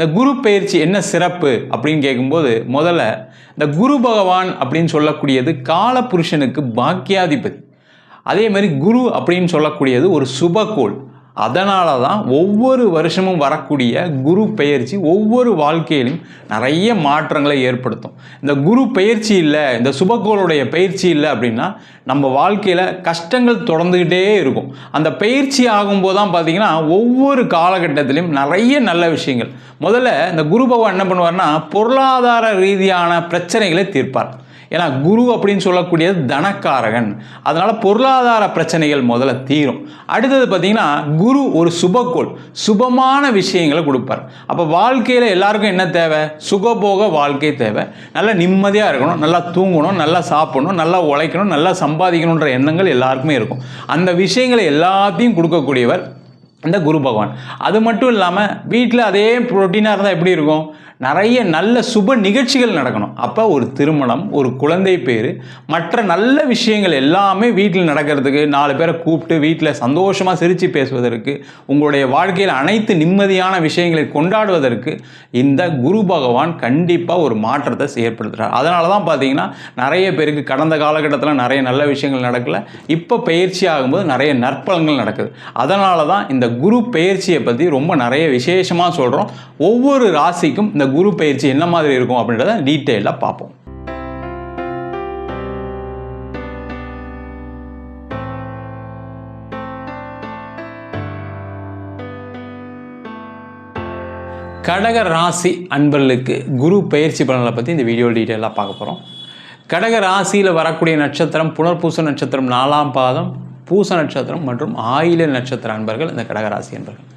இந்த குரு பயிற்சி என்ன சிறப்பு அப்படின்னு கேட்கும்போது முதல்ல இந்த குரு பகவான் அப்படின்னு சொல்லக்கூடியது காலபுருஷனுக்கு பாக்கியாதிபதி. அதே மாதிரி குரு அப்படின்னு சொல்லக்கூடியது ஒரு சுபகோள் அதனால தான் ஒவ்வொரு வருஷமும் வரக்கூடிய குரு பெயர்ச்சி ஒவ்வொரு வாழ்க்கையிலும் நிறைய மாற்றங்களை ஏற்படுத்தும். இந்த குரு பயிற்சி இல்லை இந்த சுபகோளுடைய பயிற்சி இல்லை அப்படின்னா நம்ம வாழ்க்கையில் கஷ்டங்கள் தொடர்ந்துக்கிட்டே இருக்கும். அந்த பயிற்சி ஆகும்போது தான் பார்த்திங்கன்னா ஒவ்வொரு காலகட்டத்திலையும் நிறைய நல்ல விஷயங்கள். முதல்ல இந்த குரு பகவான் என்ன பண்ணுவார்னா பொருளாதார ரீதியான பிரச்சனைகளை தீர்ப்பார். ஏன்னா குரு அப்படின்னு சொல்லக்கூடியது தனக்காரகன். அதனால் பொருளாதார பிரச்சனைகள் முதல்ல தீரும். அடுத்தது பார்த்தீங்கன்னா குரு ஒரு சுபக்கோள் சுபமான விஷயங்களை கொடுப்பார். அப்போ வாழ்க்கையில் எல்லாருக்கும் என்ன தேவை? சுகபோக வாழ்க்கை தேவை. நல்லா நிம்மதியாக இருக்கணும் நல்லா தூங்கணும் நல்லா சாப்பிடணும் நல்லா உழைக்கணும் நல்லா சம்பாதிக்கணுன்ற எண்ணங்கள் எல்லாருக்குமே இருக்கும். அந்த விஷயங்களை எல்லாத்தையும் கொடுக்கக்கூடியவர் இந்த குரு பகவான். அது மட்டும் இல்லாமல் வீட்டில் அதே ப்ரோட்டீனாக இருந்தால் எப்படி இருக்கும்? நிறைய நல்ல சுப நிகழ்ச்சிகள் நடக்கணும். அப்போ ஒரு திருமணம் ஒரு குழந்தை பேர் மற்ற நல்ல விஷயங்கள் எல்லாமே வீட்டில் நடக்கிறதுக்கு நாலு பேரை கூப்பிட்டு வீட்டில் சந்தோஷமாக சிரித்து பேசுவதற்கு உங்களுடைய வாழ்க்கையில் அனைத்து நிம்மதியான விஷயங்களை கொண்டாடுவதற்கு இந்த குரு பகவான் கண்டிப்பாக ஒரு மாற்றத்தை ஏற்படுத்துகிறார் அதனால தான் பார்த்தீங்கன்னா நிறைய பேருக்கு கடந்த காலகட்டத்தில் நிறைய நல்ல விஷயங்கள் நடக்கல இப்போ பயிற்சி ஆகும்போது நிறைய நற்பலங்கள் நடக்குது. அதனால தான் இந்த குரு பயிற்சியை பற்றி ரொம்ப நிறைய விசேஷமாக சொல்கிறோம் ஒவ்வொரு ராசிக்கும் இந்த குரு பயிற்சி என்ன மாதிரி இருக்கும் அப்படின்றத டீட்டெயிலாக பார்ப்போம். கடக ராசி அன்பர்களுக்கு குரு பயிற்சி பலனை பற்றி இந்த வீடியோ டீட்டெயிலாக பார்க்க போகிறோம் கடக ராசியில் வரக்கூடிய நட்சத்திரம் புனர்பூச நட்சத்திரம் நாலாம் பாதம் பூச நட்சத்திரம் மற்றும் ஆயில நட்சத்திர அன்பர்கள் இந்த கடக ராசி அன்பர்கள்.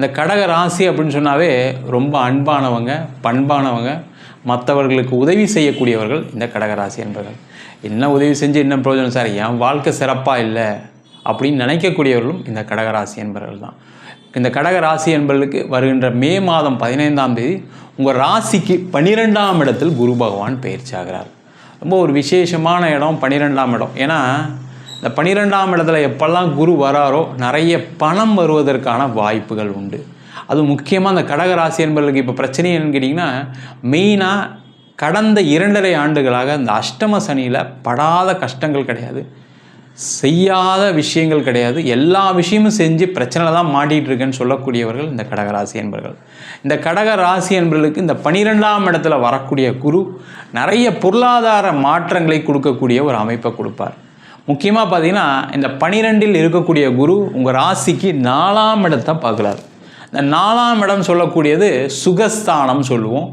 இந்த கடக ராசி அப்படின்னு சொன்னாவே ரொம்ப அன்பானவங்க பண்பானவங்க மற்றவர்களுக்கு உதவி செய்யக்கூடியவர்கள் இந்த கடக ராசி என்ன உதவி செஞ்சு என்ன பிரயோஜனம்? சார் என் வாழ்க்கை சிறப்பாக இல்லை அப்படின்னு நினைக்கக்கூடியவர்களும் இந்த கடகராசி என்பவர்கள் தான். இந்த கடக ராசி என்பவர்களுக்கு வருகின்ற மே மாதம் பதினைந்தாம் தேதி உங்கள் ராசிக்கு பன்னிரெண்டாம் இடத்தில் குரு பகவான் பயிற்சி ஆகிறார். ரொம்ப ஒரு விசேஷமான இடம் பன்னிரெண்டாம் இடம். ஏன்னா இந்த பன்னிரெண்டாம் இடத்துல எப்பெல்லாம் குரு வராரோ நிறைய பணம் வருவதற்கான வாய்ப்புகள் உண்டு. அது முக்கியமாக அந்த கடக ராசி என்பவர்களுக்கு இப்போ பிரச்சனை என்னன்னு கேட்டிங்கன்னா மெயினாக கடந்த இரண்டரை ஆண்டுகளாக இந்த அஷ்டம சனியில் படாத கஷ்டங்கள் கிடையாது. செய்யாத விஷயங்கள் கிடையாது. எல்லா விஷயமும் செஞ்சு பிரச்சனை தான் மாட்டிகிட்டு இருக்கேன்னு சொல்லக்கூடியவர்கள் இந்த கடகராசி என்பர்கள். இந்த கடக ராசி என்பர்களுக்கு இந்த பனிரெண்டாம் இடத்துல வரக்கூடிய குரு நிறைய பொருளாதார மாற்றங்களை கொடுக்கக்கூடிய ஒரு அமைப்பை கொடுப்பார். முக்கியமாக பார்த்தீங்கன்னா இந்த பனிரெண்டில் இருக்கக்கூடிய குரு உங்கள் ராசிக்கு நாலாம் இடத்தை பார்க்குறாரு. இந்த நாலாம் இடம் சொல்லக்கூடியது சுகஸ்தானம் சொல்லுவோம்.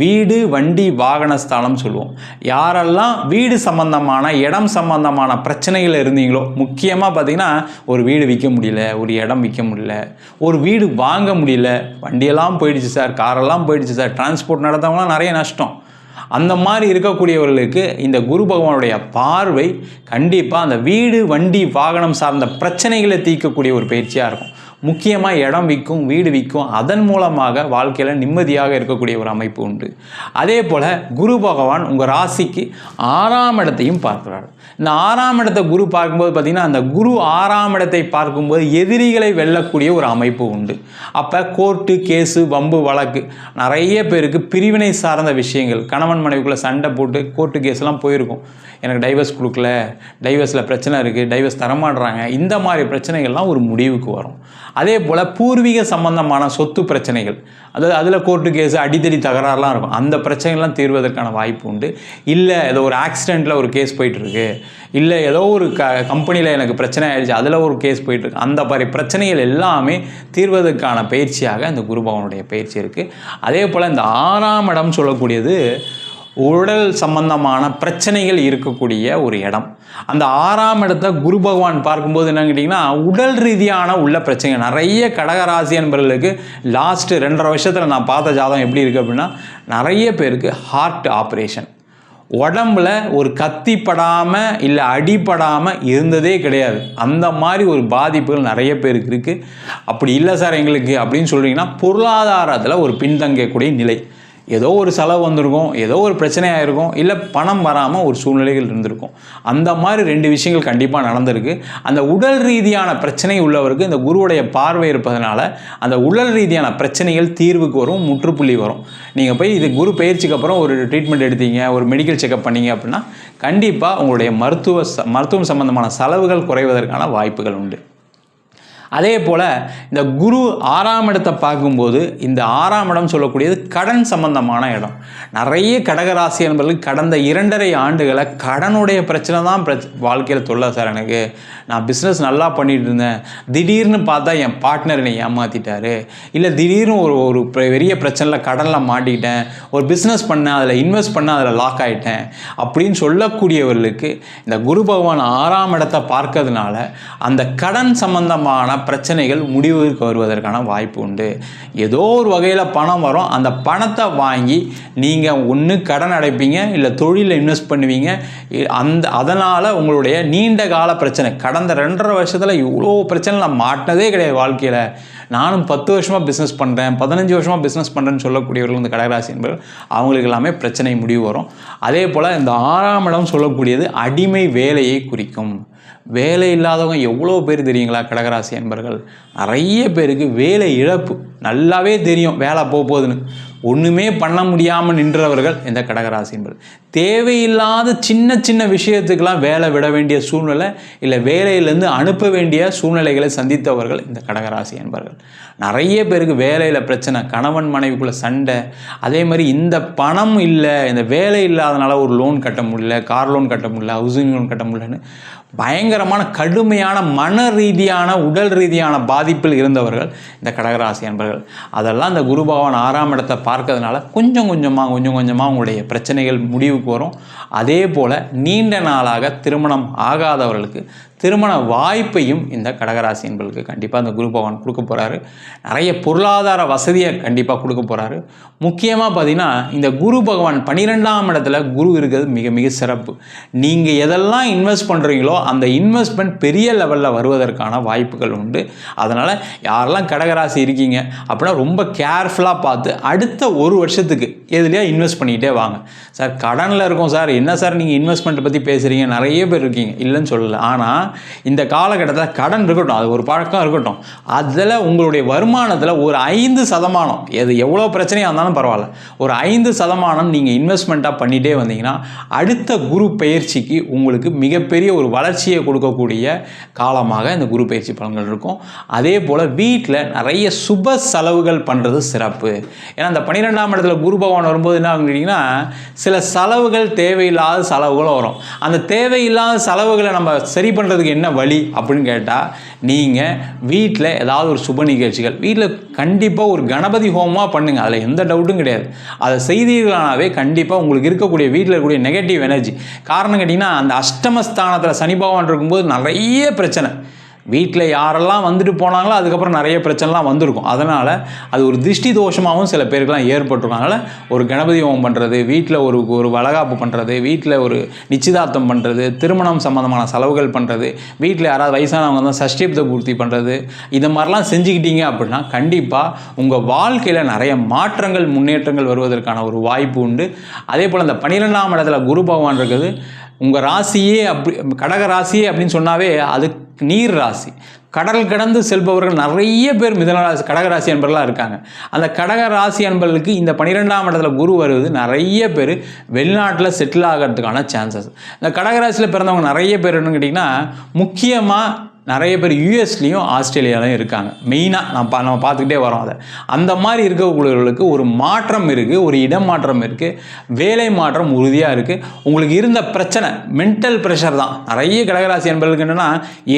வீடு வண்டி வாகனஸ்தானம் சொல்லுவோம். யாரெல்லாம் வீடு சம்பந்தமான இடம் சம்பந்தமான பிரச்சனைகள் இருந்தீங்களோ முக்கியமாக பார்த்தீங்கன்னா ஒரு வீடு விற்க முடியல ஒரு இடம் விற்க முடியல ஒரு வீடு வாங்க முடியல வண்டியெல்லாம் போயிடுச்சு சார் காரெல்லாம் போயிடுச்சு சார் டிரான்ஸ்போர்ட் நடத்தவங்களாம் நிறைய நஷ்டம். அந்த மாதிரி இருக்கக்கூடியவர்களுக்கு இந்த குரு பகவானுடைய பார்வை கண்டிப்பாக அந்த வீடு வண்டி வாகனம் சார்ந்த பிரச்சனைகளை தீர்க்கக்கூடிய ஒரு பயிற்சியாக இருக்கும். முக்கியமாக இடம் விற்கும் வீடு விற்கும் அதன் மூலமாக வாழ்க்கையில் நிம்மதியாக இருக்கக்கூடிய ஒரு அமைப்பு உண்டு. அதே போல் குரு பகவான் உங்கள் ராசிக்கு ஆறாம் இடத்தையும் பார்க்கிறார். இந்த ஆறாம் இடத்தை குரு பார்க்கும்போது பார்த்திங்கன்னா அந்த குரு ஆறாம் இடத்தை பார்க்கும்போது எதிரிகளை வெல்லக்கூடிய ஒரு அமைப்பு உண்டு. அப்போ கோர்ட்டு கேஸு வம்பு வழக்கு நிறைய பேருக்கு பிரிவினை சார்ந்த விஷயங்கள். கணவன் மனைவிக்குள்ளே சண்டை போட்டு கோர்ட்டு கேஸ்லாம் போயிருக்கும். எனக்கு டைவர்ஸ் கொடுக்கல டைவர்ஸில் பிரச்சனை இருக்குது டைவர்ஸ் தரமாடுறாங்க. இந்த மாதிரி பிரச்சனைகள்லாம் ஒரு முடிவுக்கு வரும். அதே போல் பூர்வீக சம்பந்தமான சொத்து பிரச்சனைகள் அதாவது அதில் கோர்ட்டு கேஸ் அடித்தடி தகராறுலாம் இருக்கும். அந்த பிரச்சனைகள்லாம் தீர்வதற்கான வாய்ப்பு உண்டு. இல்லை ஏதோ ஒரு ஆக்சிடெண்ட்டில் ஒரு கேஸ் போயிட்டுருக்கு. இல்லை ஏதோ ஒரு க கம்பெனியில் எனக்கு பிரச்சனை ஆயிடுச்சு அதில் ஒரு கேஸ் போயிட்டுருக்கு. அந்த மாதிரி பிரச்சனைகள் எல்லாமே தீர்வதற்கான பயிற்சியாக இந்த குரு பகவானுடைய பயிற்சி இருக்குது அதே போல் இந்த ஆறாம் இடம் சொல்லக்கூடியது உடல் சம்பந்தமான பிரச்சனைகள் இருக்கக்கூடிய ஒரு இடம். அந்த ஆறாம் இடத்த குரு பகவான் பார்க்கும்போது என்னன்னு கேட்டிங்கன்னா உடல் ரீதியான உள்ள பிரச்சனை நிறைய கடகராசி என்பவர்களுக்கு லாஸ்ட்டு ரெண்டரை வருஷத்தில் நான் பார்த்த ஜாதகம் எப்படி இருக்குது அப்படின்னா நிறைய பேருக்கு ஹார்ட் ஆப்ரேஷன் உடம்புல ஒரு கத்தி படாமல் இல்லை அடிபடாமல் இருந்ததே கிடையாது. அந்த மாதிரி ஒரு பாதிப்புகள் நிறைய பேருக்கு இருக்குது அப்படி இல்லை சார் எங்களுக்கு அப்படின்னு சொல்கிறீங்கன்னா பொருளாதாரத்தில் ஒரு பின்தங்கக்கூடிய நிலை. ஏதோ ஒரு செலவு வந்திருக்கும் ஏதோ ஒரு பிரச்சனையாக இருக்கும் இல்லை பணம் வராமல் ஒரு சூழ்நிலைகள் இருந்திருக்கும். அந்த மாதிரி ரெண்டு விஷயங்கள் கண்டிப்பாக நடந்திருக்கு. அந்த உடல் ரீதியான பிரச்சனை உள்ளவருக்கு இந்த குருவுடைய பார்வை இருப்பதனால அந்த உடல் ரீதியான பிரச்சனைகள் தீர்வுக்கு வரும் முற்றுப்புள்ளி வரும். நீங்கள் போய் இது குரு பயிற்சிக்கு அப்புறம் ஒரு ட்ரீட்மெண்ட் எடுத்தீங்க ஒரு மெடிக்கல் செக்அப் பண்ணீங்க அப்படின்னா கண்டிப்பாக உங்களுடைய மருத்துவ ச மருத்துவம் சம்பந்தமான செலவுகள் குறைவதற்கான வாய்ப்புகள் உண்டு. அதே போல் இந்த குரு ஆறாம் இடத்தை பார்க்கும்போது இந்த ஆறாம் இடம் சொல்லக்கூடியது கடன் சம்பந்தமான இடம். நிறைய கடகராசி என்பவர்களுக்கு கடந்த இரண்டரை ஆண்டுகளை கடனுடைய பிரச்சனை தான் பிரச் வாழ்க்கையில் தொல்லை சார் எனக்கு. நான் பிஸ்னஸ் நல்லா பண்ணிட்டு இருந்தேன். திடீர்னு பார்த்தா என் பார்ட்னர் என்னை ஏமாற்றிட்டாரு இல்லை திடீர்னு ஒரு ஒரு பெரிய பிரச்சனையில் கடனில் மாட்டிக்கிட்டேன். ஒரு பிஸ்னஸ் பண்ணேன் அதில் இன்வெஸ்ட் பண்ண அதில் லாக் ஆகிட்டேன் அப்படின்னு சொல்லக்கூடியவர்களுக்கு இந்த குரு பகவான் ஆறாம் இடத்தை பார்க்கறதுனால அந்த கடன் சம்பந்தமான பிரச்சனைகள் முடிவுக்கு வருவதற்கான வாய்ப்பு உண்டு. ஏதோ ஒரு வகையில் பணம் வரும். அந்த பணத்தை வாங்கி நீங்கள் ஒன்று கடன் அடைப்பீங்க இல்லை தொழிலில் இன்வெஸ்ட் பண்ணுவீங்க. அந்த அதனால் உங்களுடைய நீண்ட கால பிரச்சனை. கடந்த ரெண்டரை வருஷத்தில் இவ்வளோ பிரச்சனை நான் மாட்டினதே கிடையாது வாழ்க்கையில். நானும் பத்து வருஷமாக பிஸ்னஸ் பண்ணுறேன் பதினஞ்சு வருஷமாக பிஸ்னஸ் பண்ணுறேன்னு சொல்லக்கூடியவர்கள் இந்த கடகராசி என்பவர்கள் அவங்களுக்கு எல்லாமே பிரச்சனை முடிவு வரும். அதே போல் இந்த ஆறாம் இடம் சொல்லக்கூடியது அடிமை வேலையை குறிக்கும். வேலை இல்லாதவங்க எவ்வளோ பேர் தெரியுங்களா? கடகராசி என்பர்கள் நிறைய பேருக்கு வேலை இழப்பு. நல்லாவே தெரியும் வேலை போக போகுதுன்னு. ஒன்றுமே பண்ண முடியாமல் நின்றவர்கள் இந்த கடகராசி என்பது தேவையில்லாத சின்ன சின்ன விஷயத்துக்கெல்லாம் வேலை விட வேண்டிய சூழ்நிலை இல்லை வேலையிலேருந்து அனுப்ப வேண்டிய சூழ்நிலைகளை சந்தித்தவர்கள் இந்த கடகராசி என்பர்கள் நிறைய பேருக்கு வேலையில் பிரச்சனை கணவன் மனைவிக்குள்ளே சண்டை அதே மாதிரி இந்த பணம் இல்லை இந்த வேலை இல்லாதனால ஒரு லோன் கட்ட முடியல கார் லோன் கட்ட முடியல ஹவுசிங் லோன் கட்ட முடியலன்னு பயங்கரமான கடுமையான மன ரீதியான உடல் ரீதியான பாதிப்பில் இருந்தவர்கள் இந்த கடகராசி அன்பர்கள். அதெல்லாம் இந்த குரு பகவான் ஆறாம் இடத்தை பார்க்கறதுனால கொஞ்சம் கொஞ்சமாக கொஞ்சம் கொஞ்சமாக உங்களுடைய பிரச்சனைகள் முடிவுக்கு வரும். அதே போல் நீண்ட நாளாக திருமணம் ஆகாதவர்களுக்கு திருமண வாய்ப்பையும் இந்த கடகராசி என்பர்களுக்கு கண்டிப்பாக இந்த குரு பகவான் கொடுக்க போகிறாரு நிறைய பொருளாதார வசதியை கண்டிப்பாக கொடுக்க போகிறாரு முக்கியமாக பார்த்தீங்கன்னா இந்த குரு பகவான் பன்னிரெண்டாம் இடத்துல குரு இருக்கிறது மிக மிக சிறப்பு. நீங்கள் எதெல்லாம் இன்வெஸ்ட் பண்ணுறீங்களோ அந்த இன்வெஸ்ட்மெண்ட் பெரிய லெவலில் வருவதற்கான வாய்ப்புகள் உண்டு. அதனால் யாரெல்லாம் கடகராசி இருக்கீங்க அப்படின்னா ரொம்ப கேர்ஃபுல்லாக பார்த்து அடுத்த ஒரு வருஷத்துக்கு எதுலையா இன்வெஸ்ட் பண்ணிக்கிட்டே வாங்க. சார் கடனில் இருக்கும் சார். என்ன சார் நீங்கள் இன்வெஸ்ட்மெண்ட்டை பற்றி பேசுகிறீங்க நிறைய பேர் இருக்கீங்க. இல்லைன்னு சொல்லலை. ஆனால் இந்த காலகட்டத்தில் கடன் இருக்கட்டும் அது ஒரு பழக்கம் இருக்கட்டும். அதில் உங்களுடைய வருமானத்தில் ஒரு ஐந்து சதமானம் எது எவ்வளோ பிரச்சனையாக இருந்தாலும் பரவாயில்ல ஒரு ஐந்து சதமானம் நீங்கள் இன்வெஸ்ட்மெண்ட்டாக பண்ணிகிட்டே வந்தீங்கன்னா அடுத்த குரு பயிற்சிக்கு உங்களுக்கு மிகப்பெரிய ஒரு வளர்ச்சியை கொடுக்கக்கூடிய காலமாக இந்த குரு பயிற்சி பலன்கள் இருக்கும். அதே போல் வீட்டில் நிறைய சுப செலவுகள் பண்ணுறது சிறப்பு. ஏன்னா அந்த பன்னிரெண்டாம் இடத்துல குரு பகவான் வரும்போது என்ன ஆகும் கேட்டிங்கன்னா சில செலவுகள் தேவையில்லாத செலவுகளும் வரும். அந்த தேவையில்லாத செலவுகளை நம்ம சரி பண்ணுறது பண்ணுறதுக்கு என்ன வழி அப்படின்னு கேட்டால் நீங்கள் வீட்டில் ஏதாவது ஒரு சுப நிகழ்ச்சிகள் வீட்டில் கண்டிப்பாக ஒரு கணபதி ஹோமமாக பண்ணுங்கள் அதில் எந்த டவுட்டும் கிடையாது. அதை செய்தீர்களானாவே கண்டிப்பாக உங்களுக்கு இருக்கக்கூடிய வீட்டில் இருக்கக்கூடிய நெகட்டிவ் எனர்ஜி காரணம் கேட்டிங்கன்னா அந்த அஷ்டமஸ்தானத்தில் சனி பகவான் இருக்கும்போது நிறைய பிரச்சனை. வீட்டில் யாரெல்லாம் வந்துட்டு போனாங்களோ அதுக்கப்புறம் நிறைய பிரச்சனைலாம் வந்திருக்கும். அதனால் அது ஒரு திருஷ்டி தோஷமாகவும் சில பேருக்கெலாம் ஏற்பட்டிருக்கும். அதனால் ஒரு கணபதி ஹோமம் பண்ணுறது வீட்டில் ஒரு ஒரு வளகாப்பு பண்ணுறது வீட்டில் ஒரு நிச்சயதார்த்தம் பண்ணுறது திருமணம் சம்மந்தமான செலவுகள் பண்ணுறது வீட்டில் யாராவது வயசானவங்க தான் சஷ்டிப்த பூர்த்தி பண்ணுறது இது மாதிரிலாம் செஞ்சுக்கிட்டீங்க அப்படின்னா கண்டிப்பாக உங்கள் வாழ்க்கையில் நிறைய மாற்றங்கள் முன்னேற்றங்கள் வருவதற்கான ஒரு வாய்ப்பு உண்டு. அதே போல் அந்த பன்னிரெண்டாம் இடத்துல குரு பகவான் இருக்குது. உங்கள் ராசியே அப்படி கடக ராசியே அப்படின்னு சொன்னாவே அது நீர் ராசி. கடல் கடந்து செல்பவர்கள் நிறைய பேர் மிதனராசி கடகராசி அன்பர்களாக இருக்காங்க. அந்த கடக ராசி அன்பர்களுக்கு இந்த பன்னிரெண்டாம் இடத்துல குரு வருவது நிறைய பேர் வெளிநாட்டில் செட்டில் ஆகிறதுக்கான சான்சஸ் இந்த கடகராசியில் பிறந்தவங்க நிறைய பேர் என்னன்னு கேட்டிங்கன்னா முக்கியமாக நிறைய பேர் யூஎஸ்லேயும் ஆஸ்திரேலியாலையும் இருக்காங்க. மெயினாக நான் பா நம்ம பார்த்துக்கிட்டே வரோம் அதை. அந்த மாதிரி இருக்கக்கூடியவர்களுக்கு ஒரு மாற்றம் இருக்குது ஒரு இடம் மாற்றம் இருக்குது வேலை மாற்றம் உறுதியாக இருக்குது உங்களுக்கு இருந்த பிரச்சனை மென்டல் ப்ரெஷர் தான். நிறைய கடகராசி என்பவர்களுக்கு என்னென்னா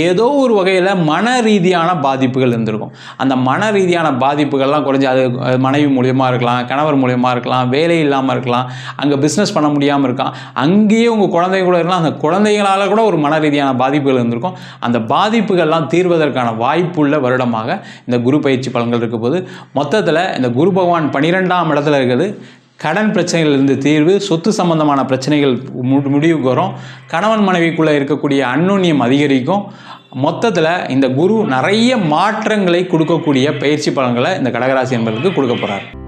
ஏதோ ஒரு வகையில் மன ரீதியான பாதிப்புகள் இருந்திருக்கும். அந்த மன ரீதியான பாதிப்புகள்லாம் குறைஞ்சி அது மனைவி மூலியமாக இருக்கலாம் கணவர் மூலியமாக இருக்கலாம் வேலை இல்லாமல் இருக்கலாம் அங்கே பிஸ்னஸ் பண்ண முடியாமல் இருக்கலாம். அங்கேயே உங்கள் குழந்தைங்க கூட இருக்கலாம். அந்த குழந்தைகளால் கூட ஒரு மன ரீதியான பாதிப்புகள் இருந்திருக்கும். அந்த பாதிப்புகள்லாம் தீர்வதற்கான வாய்ப்புள்ள வருடமாக இந்த குரு பயிற்சி பலன்கள் இருக்க போது மொத்தத்தில் இந்த குரு பகவான் பன்னிரெண்டாம் இடத்துல இருக்குது. கடன் பிரச்சனைகளிலிருந்து தீர்வு சொத்து சம்பந்தமான பிரச்சனைகள் மு- முடிவுக்கு வரும். கணவன் மனைவிக்குள்ளே இருக்கக்கூடிய அந்நுண்ணியம் அதிகரிக்கும். மொத்தத்தில் இந்த குரு நிறைய மாற்றங்களை கொடுக்கக்கூடிய பயிற்சி பலன்களை இந்த கடகராசி என்பதற்கு கொடுக்க போகிறார்